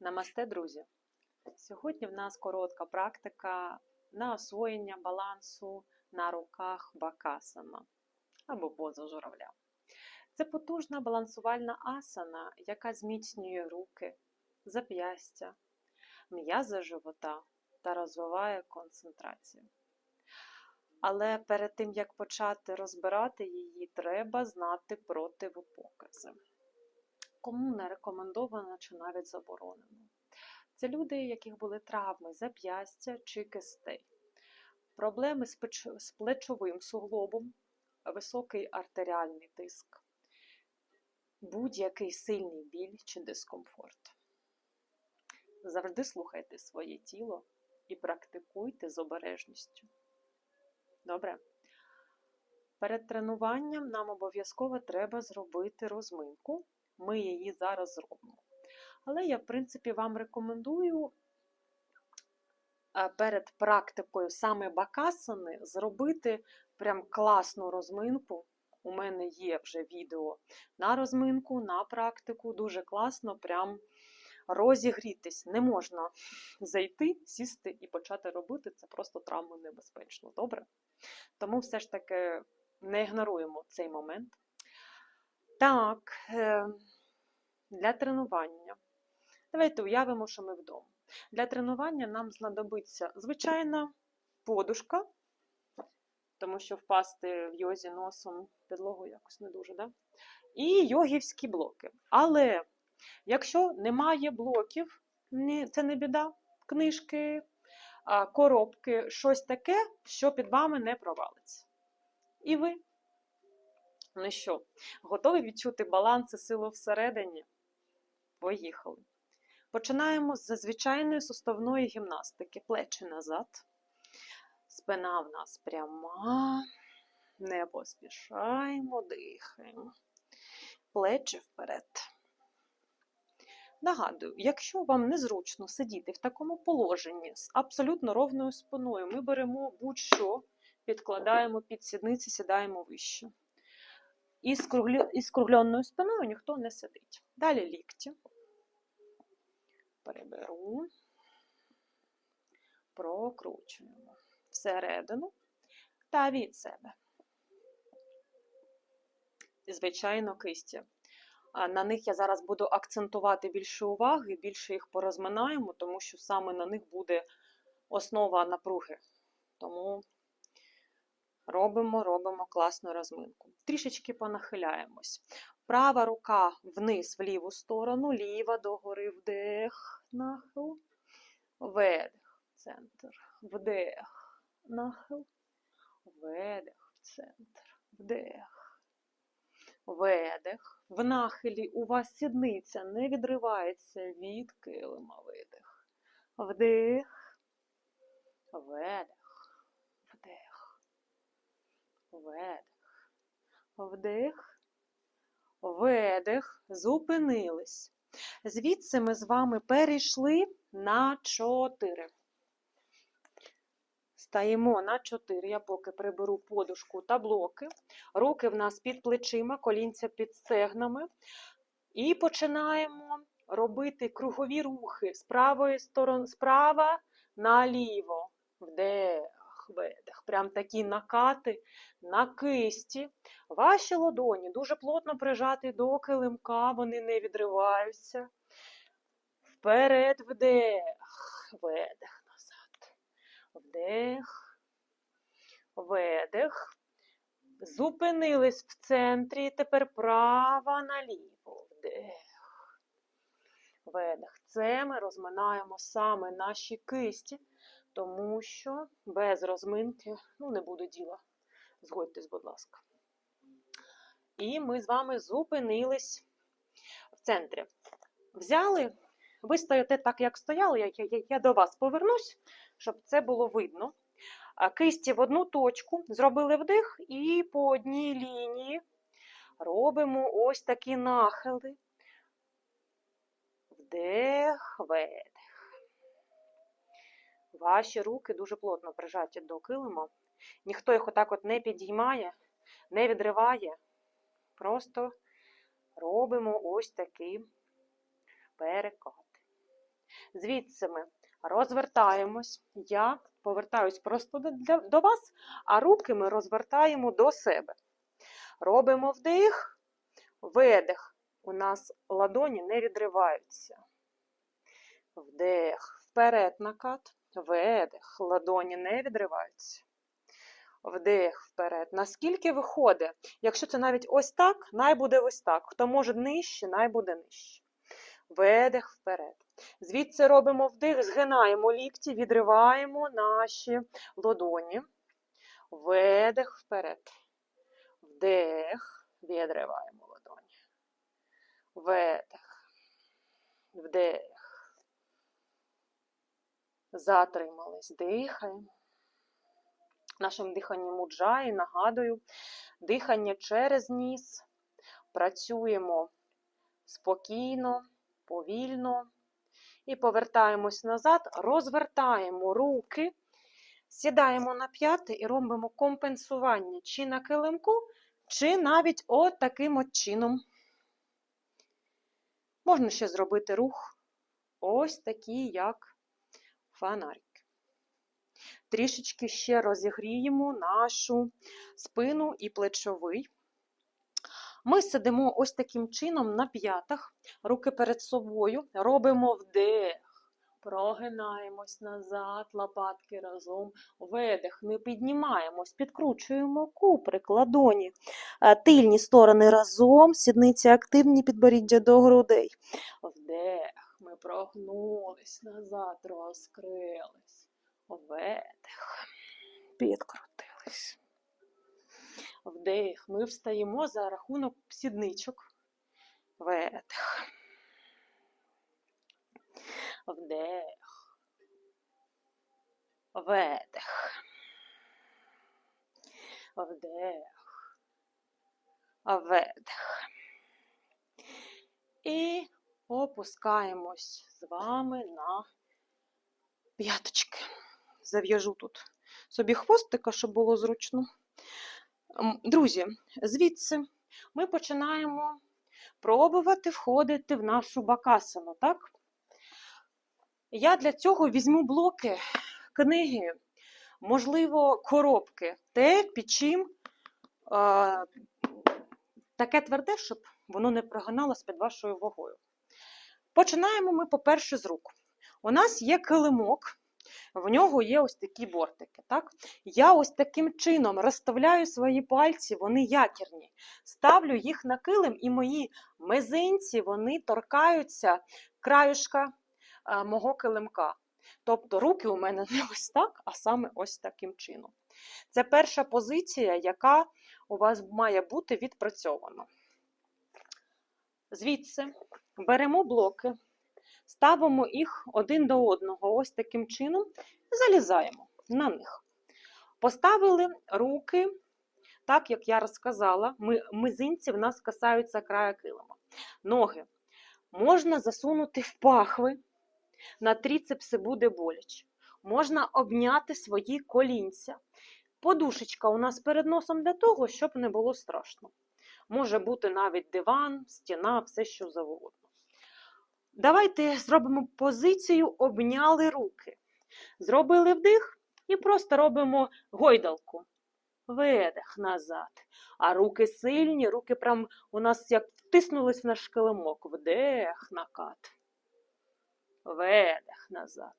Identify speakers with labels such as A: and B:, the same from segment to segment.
A: Намасте, друзі! Сьогодні в нас коротка практика на освоєння балансу на руках бакасана або поза журавля. Це потужна балансувальна асана, яка зміцнює руки, зап'ястя, м'язи живота та розвиває концентрацію. Але перед тим як почати розбирати її, треба знати противопокази кому не рекомендовано чи навіть заборонено. Це люди, яких були травми зап'ястя чи кистей, проблеми з, плечовим суглобом, високий артеріальний тиск, будь-який сильний біль чи дискомфорт. Завжди слухайте своє тіло і практикуйте з обережністю. Добре? Перед тренуванням нам обов'язково треба зробити розминку ми її зараз зробимо. Але я, в принципі, вам рекомендую перед практикою саме бакасани зробити прям класну розминку. У мене є вже відео на розминку, на практику. Дуже класно, прям розігрітись. Не можна зайти, сісти і почати робити. Це просто травму небезпечно. Добре? Тому все ж таки не ігноруємо цей момент. Так, е, для тренування. Давайте уявимо, що ми вдома. Для тренування нам знадобиться звичайна подушка, тому що впасти в йозі носом підлогу якось не дуже, да? і йогівські блоки. Але якщо немає блоків, це не біда, книжки, коробки, щось таке, що під вами не провалиться. І ви Ну що, готові відчути баланс і силу всередині? Поїхали. Починаємо з звичайної суставної гімнастики. Плечі назад. Спина в нас пряма. Не поспішаємо, дихаємо. Плечі вперед. Нагадую, якщо вам незручно сидіти в такому положенні з абсолютно ровною спиною, ми беремо будь-що, підкладаємо під сідниці, сідаємо вище. І з, з спиною ніхто не сидить. Далі лікті. Переберу, прокручуємо всередину та від себе. Звичайно, кисті. На них я зараз буду акцентувати більше уваги, більше їх порозминаємо, тому що саме на них буде основа напруги. Тому Робимо, робимо класну розминку. Трішечки понахиляємось. Права рука вниз в ліву сторону, ліва догори вдих, нахил, видих, центр, вдих, нахил, видих, центр, вдих, видих. В нахилі у вас сідниця не відривається від килима видих. Вдих, видих. Видих. Вдих, видих, зупинились. Звідси ми з вами перейшли на 4. Стаємо на 4. Я поки приберу подушку та блоки. Руки в нас під плечима, колінця під стегнами. І починаємо робити кругові рухи з правої сторони, справа наліво. Вдих видих. Прям такі накати на кисті. Ваші ладоні дуже плотно прижаті до килимка, вони не відриваються. Вперед вдих, видих назад. Вдих, видих. Зупинились в центрі. Тепер права наліво. Вдих. Видих. Це ми розминаємо саме наші кисті тому що без розминки ну, не буде діла. Згодьтесь, будь ласка. І ми з вами зупинились в центрі. Взяли, ви стоїте так, як стояли, я, я, я до вас повернусь, щоб це було видно. Кисті в одну точку, зробили вдих, і по одній лінії робимо ось такі нахили. Вдих, видих. Ваші руки дуже плотно прижаті до килима. Ніхто їх отак от не підіймає, не відриває. Просто робимо ось такі перекати. Звідси ми розвертаємось. Я повертаюсь просто до вас, а руки ми розвертаємо до себе. Робимо вдих, видих. У нас ладоні не відриваються. Вдих, вперед накат, видих, ладоні не відриваються. Вдих вперед. Наскільки виходить? Якщо це навіть ось так, най буде ось так. Хто може нижче, най буде нижче. Видих вперед. Звідси робимо вдих, згинаємо лікті, відриваємо наші ладоні. Видих вперед. Вдих, відриваємо ладоні. Видих. Вдих. Затримались. Дихаємо. Нашим диханням уджаї, нагадую, дихання через ніс. Працюємо спокійно, повільно. І повертаємось назад, розвертаємо руки, сідаємо на п'яти і робимо компенсування чи на килимку, чи навіть от таким от чином. Можна ще зробити рух ось такий, як фонарик. Трішечки ще розігріємо нашу спину і плечовий. Ми сидимо ось таким чином на п'ятах, руки перед собою, робимо вдих, прогинаємось назад, лопатки разом, видих, ми піднімаємось, підкручуємо куприк, ладоні, Е, тильні сторони разом, сідниці активні, підборіддя до грудей. Вдих, прогнулись назад, розкрились. Видих, підкрутились. Вдих. Ми встаємо за рахунок сідничок. Видих. Вдих. Видих. Вдих. Видих. І опускаємось з вами на п'яточки. Зав'яжу тут собі хвостика, щоб було зручно. Друзі, звідси ми починаємо пробувати входити в нашу бакасану, так? Я для цього візьму блоки, книги, можливо, коробки, те, під чим е, таке тверде, щоб воно не прогиналось під вашою вагою. Починаємо ми, по-перше, з рук. У нас є килимок, в нього є ось такі бортики. Так? Я ось таким чином розставляю свої пальці, вони якірні. Ставлю їх на килим, і мої мизинці вони торкаються краюшка а, мого килимка. Тобто руки у мене не ось так, а саме ось таким чином. Це перша позиція, яка у вас має бути відпрацьована. Звідси беремо блоки, ставимо їх один до одного, ось таким чином, і залізаємо на них. Поставили руки, так як я розказала, ми, мизинці в нас касаються края килима. Ноги можна засунути в пахви, на тріцепси буде боляче. Можна обняти свої колінця. Подушечка у нас перед носом для того, щоб не було страшно. Може бути навіть диван, стіна, все що завгодно. Давайте зробимо позицію, обняли руки. Зробили вдих і просто робимо гойдалку. Видих назад. А руки сильні, руки прям у нас як втиснулись в наш килимок. Вдих, накат. Видих назад.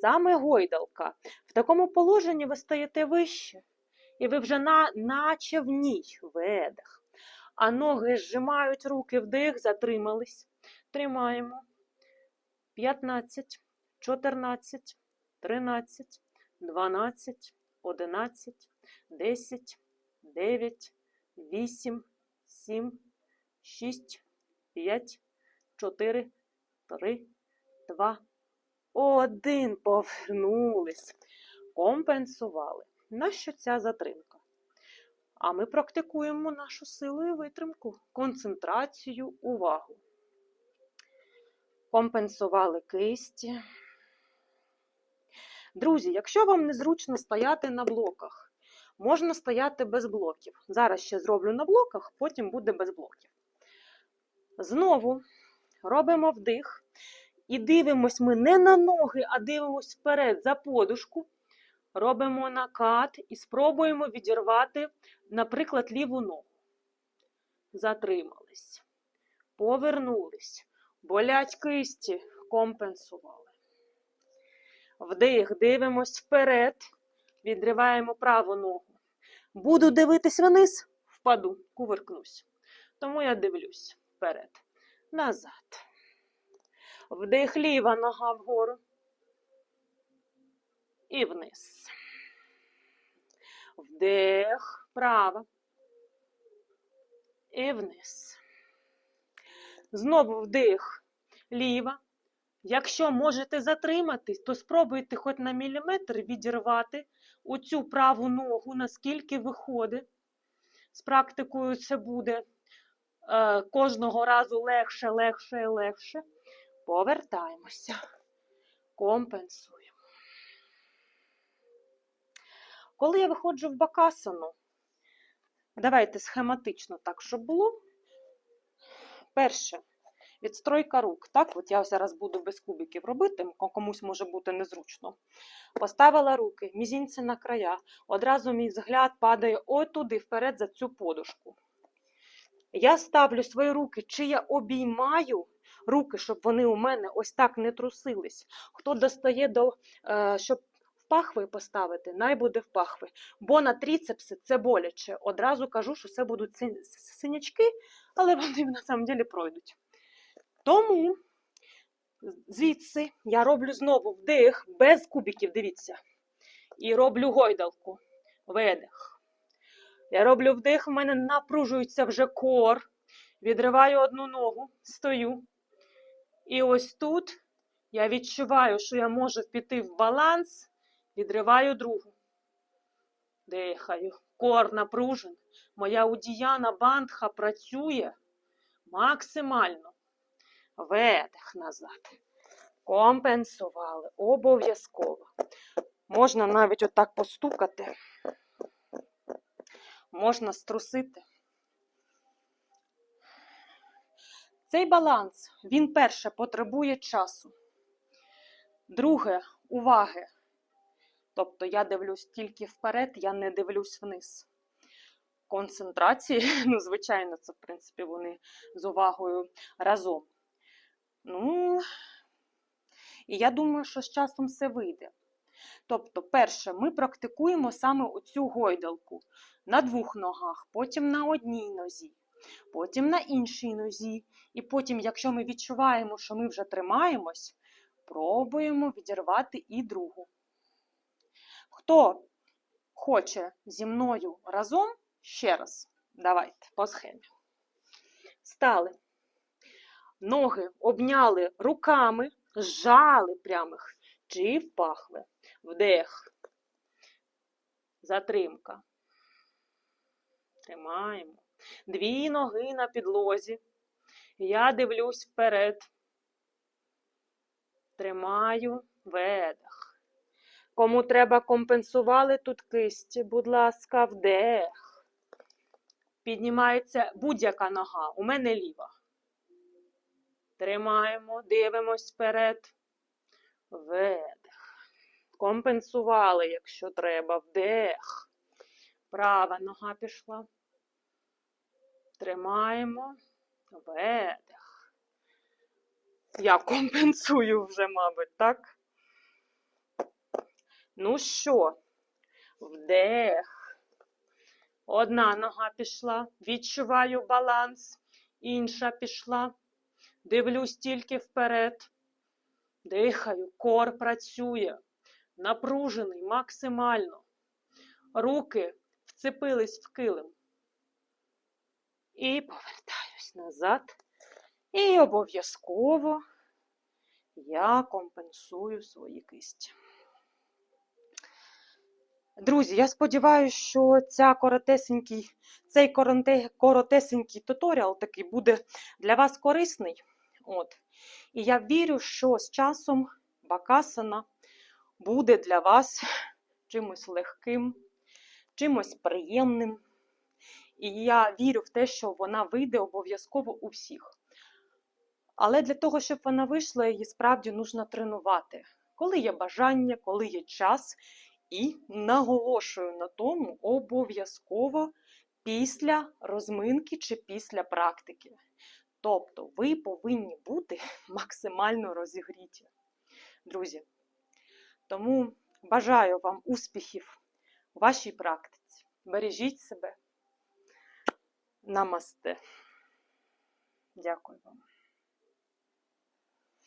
A: Саме гойдалка. В такому положенні ви стаєте вище. І ви вже на, наче в ній. Видих. А ноги зжимають руки вдих, затримались. Тримаємо. 15, 14, 13, 12, 11, 10, 9, 8, 7, 6, 5, 4, 3, 2, 1. Повернулись. Компенсували. Нащо ця затримка? А ми практикуємо нашу силу і витримку, концентрацію, увагу. Компенсували кисті. Друзі, якщо вам незручно стояти на блоках, можна стояти без блоків. Зараз ще зроблю на блоках, потім буде без блоків. Знову робимо вдих І дивимось ми не на ноги, а дивимось вперед за подушку. Робимо накат і спробуємо відірвати, наприклад, ліву ногу. Затримались. Повернулись. Болять кисті, компенсували. Вдих, дивимось вперед, відриваємо праву ногу. Буду дивитись вниз, впаду, кувиркнусь. Тому я дивлюсь вперед, назад. Вдих, ліва нога вгору. І вниз. Вдих, права. І вниз. Знову вдих, ліва. Якщо можете затриматись, то спробуйте хоч на міліметр відірвати оцю праву ногу, наскільки виходить. З практикою це буде е, кожного разу легше, легше і легше. Повертаємося. Компенсуємо. Коли я виходжу в бакасану, давайте схематично так, щоб було. Перше, відстройка рук. Так, от я зараз буду без кубиків робити, комусь може бути незручно. Поставила руки, мізінці на края. Одразу мій взгляд падає отуди вперед за цю подушку. Я ставлю свої руки, чи я обіймаю руки, щоб вони у мене ось так не трусились. Хто достає до, е, щоб пахви поставити, най буде в пахви. Бо на тріцепси це боляче. Одразу кажу, що це будуть синячки, але вони на самом деле пройдуть. Тому звідси я роблю знову вдих без кубиків, дивіться. І роблю гойдалку. Видих. Я роблю вдих, в мене напружується вже кор. Відриваю одну ногу, стою. І ось тут я відчуваю, що я можу піти в баланс, відриваю другу. Дихаю. Кор напружен. Моя удіяна бандха працює максимально. Видих назад. Компенсували. Обов'язково. Можна навіть отак постукати. Можна струсити. Цей баланс, він перше потребує часу. Друге уваги. Тобто я дивлюсь тільки вперед, я не дивлюсь вниз. Концентрації, ну, звичайно, це, в принципі, вони з увагою разом. Ну, і я думаю, що з часом все вийде. Тобто, перше, ми практикуємо саме оцю гойдалку на двох ногах, потім на одній нозі, потім на іншій нозі. І потім, якщо ми відчуваємо, що ми вже тримаємось, пробуємо відірвати і другу. Хто хоче зі мною разом, ще раз, давайте по схемі. Стали. Ноги обняли руками, зжали прямих чи в пахви. Вдих. Затримка. Тримаємо. Дві ноги на підлозі. Я дивлюсь вперед. Тримаю видих. Кому треба компенсували тут кисті, будь ласка, вдих. Піднімається будь-яка нога. У мене ліва. Тримаємо, дивимось вперед. Видих. Компенсували, якщо треба. Вдих. Права нога пішла. Тримаємо. Видих. Я компенсую вже, мабуть, так? Ну що, вдих. Одна нога пішла. Відчуваю баланс. Інша пішла. Дивлюсь тільки вперед. Дихаю, кор працює. Напружений максимально. Руки вцепились в килим. І повертаюсь назад. І обов'язково я компенсую свої кисті. Друзі, я сподіваюся, що ця коротесенький, цей коротесенький туторіал такий буде для вас корисний. От. І я вірю, що з часом Бакасана буде для вас чимось легким, чимось приємним. І я вірю в те, що вона вийде обов'язково у всіх. Але для того, щоб вона вийшла, її справді нужно тренувати, коли є бажання, коли є час. І наголошую на тому обов'язково після розминки чи після практики. Тобто ви повинні бути максимально розігріті, друзі. Тому бажаю вам успіхів у вашій практиці. Бережіть себе. Намасте. Дякую вам.